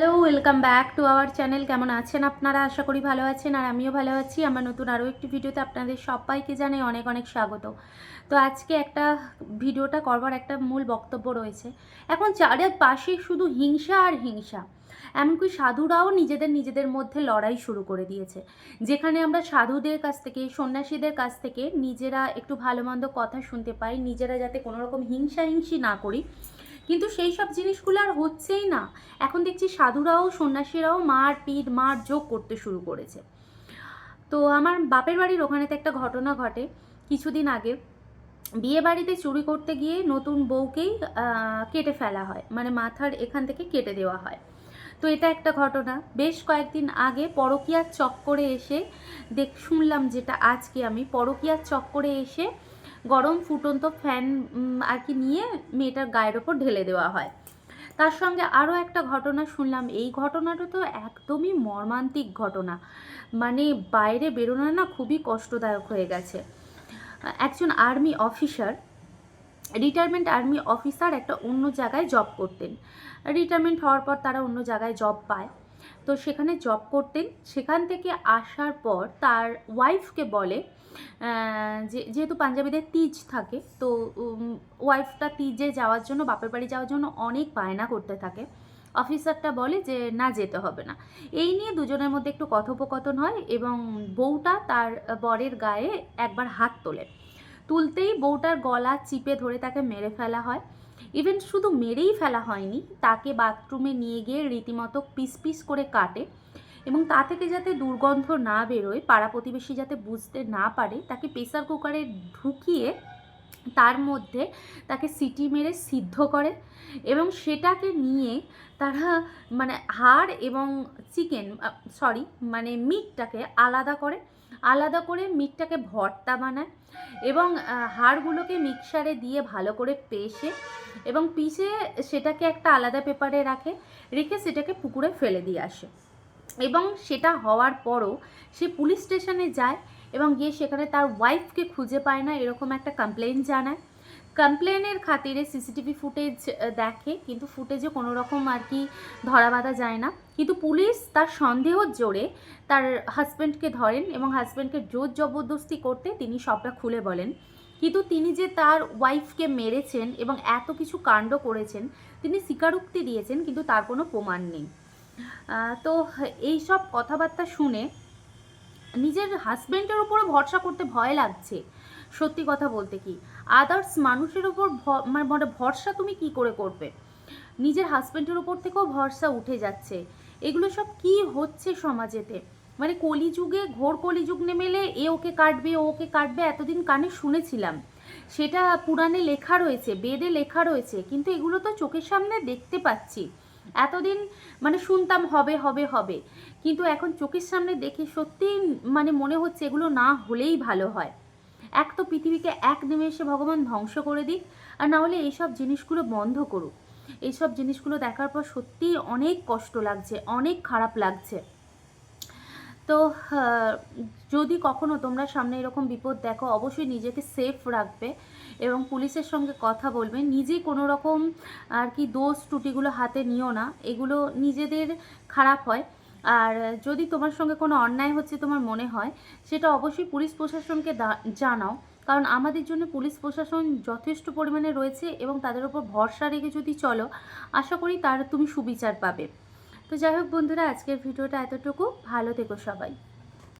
Hello welcome back to our channel কেমন আছেন আপনারা? আশা করি ভালো আছেন আর আমিও ভালো আছি। আমার নতুন আরও একটি ভিডিওতে আপনাদের সবাইকে জানাই অনেক অনেক স্বাগত। তো আজকে একটা ভিডিওটা করবার একটা মূল বক্তব্য রয়েছে। এখন চারিপাশে শুধু হিংসা আর হিংসা, এমনকি সাধুরাও নিজেদের নিজেদের মধ্যে লড়াই শুরু করে দিয়েছে। যেখানে আমরা সাধুদের কাছ থেকে, সন্ন্যাসীদের কাছ থেকে নিজেরা একটু ভালো মন্দ কথা শুনতে পাই, নিজেরা যাতে কোনো রকম হিংসা হিংসি না করি। কিন্তু সেই সব জিনিসগুলো আর হচ্ছেই না। এখন দেখছি সাধুরাও, সন্ন্যাসীরাও মার পিট, মার যোগ করতে শুরু করেছে। তো আমার বাপের বাড়ির ওখানেতে একটা ঘটনা ঘটে কিছুদিন আগে। বিয়ে বাড়িতে চুরি করতে গিয়ে নতুন বউকেই কেটে ফেলা হয়। মানে মাথার এখান থেকে কেটে দেওয়া হয়। তো এটা একটা ঘটনা। বেশ কয়েকদিন আগে পরকিয়ার চক্করে এসে দেখ, শুনলাম যেটা আজকে আমি। পরকিয়ার চক্করে এসে গরম ফুটন্ত ফ্যান আর কি নিয়ে মেয়েটার গায়ের ওপর ঢেলে দেওয়া হয়। তার সঙ্গে আরও একটা ঘটনা শুনলাম। এই ঘটনাটা তো একদমই মর্মান্তিক ঘটনা। মানে বাইরে বেরোনো না খুবই কষ্টদায়ক হয়ে গেছে। একজন army officer, retirement army officer একটা অন্য জায়গায় জব করতেন। রিটায়ারমেন্ট হওয়ার পর তারা অন্য জায়গায় জব পায়। তো সেখানে জব করতেন। সেখান থেকে আসার পর তার ওয়াইফকে বলে যে, যেহেতু পাঞ্জাবিদের তিজ থাকে, তো ওয়াইফটা তিজে যাওয়ার জন্য, বাপের বাড়ি যাওয়ার জন্য অনেক বায়না করতে থাকে। অফিসারটা বলে যে, না যেতে হবে না। এই নিয়ে দুজনের মধ্যে একটু কথোপকথন হয় এবং বউটা তার বরের গায়ে একবার হাত তোলে। তুলতেই বউটার গলা চিপে ধরে তাকে মেরে ফেলা হয়। ইভেন শুধু মেরেই ফেলা হয়নি, তাকে বাথরুমে নিয়ে গিয়ে রীতিমতো পিস পিস করে কাটে এবং তা থেকে যাতে দুর্গন্ধ না বেরোয়, পাড়া প্রতিবেশী যাতে বুঝতে না পারে, তাকে প্রেসার কুকারে ঢুকিয়ে তার মধ্যে তাকে সিটি মেরে সিদ্ধ করে এবং সেটাকে নিয়ে তারা মানে হাড় এবং চিকেন সরি মানে মিটটাকে আলাদা করে আলাদা করে মিটটাকে ভর্তা বানায় এবং হাড়গুলোকে মিক্সারে দিয়ে ভালো করে পেষে এবং পিষে সেটাকে একটা আলাদা পেপারে রাখে, রেখে সেটাকে পুকুরে ফেলে দিয়ে আসে এবং সেটা হওয়ার পরও সে পুলিশ স্টেশনে যায় এবং গিয়ে সেখানে তার ওয়াইফকে খুঁজে পায় না, এরকম একটা কমপ্লেন জানায়। কমপ্লেনের খাতিরে সিসিটিভি ফুটেজ দেখে, কিন্তু ফুটেজে কোনো রকম আর কি ধরা বাঁধা যায় না। কিন্তু পুলিশ তার সন্দেহর জোরে তার হাজব্যান্ডকে ধরেন এবং হাজব্যান্ডকে জোর জবরদস্তি করতে তিনি সবটা খুলে বলেন। কিন্তু তিনি যে তার ওয়াইফকে মেরেছেন এবং এত কিছু কাণ্ড করেছেন, তিনি স্বীকারোক্তি দিয়েছেন, কিন্তু তার কোনো প্রমাণ নেই। তো এই সব কথাবার্তা শুনে নিজের হাজব্যান্ডের উপরে ভরসা করতে ভয় লাগছে। সত্যি কথা বলতে কি? আদার্স মানুষের ওপর ভ- মানে মানে ভরসা তুমি কি করে করবে? নিজের হাজব্যান্ডের উপর থেকেও ভরসা উঠে যাচ্ছে। এগুলো সব কি হচ্ছে সমাজেতে? মানে কলিযুগে ঘোর কলিযুগ নেমে এলে এ ওকে কাটবে, ও ওকে কাটবে, এতদিন কানে শুনেছিলাম। সেটা পুরাণে লেখা রয়েছে, বেদে লেখা রয়েছে, কিন্তু এগুলো তো চোখের সামনে দেখতে পাচ্ছি। এতদিন মানে শুনতাম হবে হবে হবে। কিন্তু এখন চোখের সামনে দেখে সত্যিই মানে মনে হচ্ছে এগুলো না হলেই ভালো হয়। এক তো পৃথিবীকে এক নিমেষে ভগবান ধ্বংস করে দিক, আর না হলে এইসব জিনিসগুলো বন্ধ করুক। এইসব জিনিসগুলো দেখার পর সত্যিই অনেক কষ্ট লাগছে, অনেক খারাপ লাগছে। তো যদি কখনো তোমরা সামনে এরকম বিপদ দেখো, অবশ্যই নিজেকে সেফ রাখবে এবং পুলিশের সঙ্গে কথা বলবে। নিজে কোনো রকম আর কি দোষ ত্রুটিগুলো হাতে নিও না, এগুলো নিজেদের খারাপ হয়। আর যদি তোমার সঙ্গে কোনো অন্যায় হচ্ছে তোমার মনে হয়, সেটা অবশ্যই পুলিশ প্রশাসনকে জানাও। কারণ আমাদের জন্য পুলিশ প্রশাসন যথেষ্ট পরিমাণে রয়েছে এবং তাদের উপর ভরসা রেখে যদি চলো, আশা করি তার তুমি সুবিচার পাবে। তো যাই হোক বন্ধুরা আজকের ভিডিওটা এতটুকু। ভালো থেকো সবাই।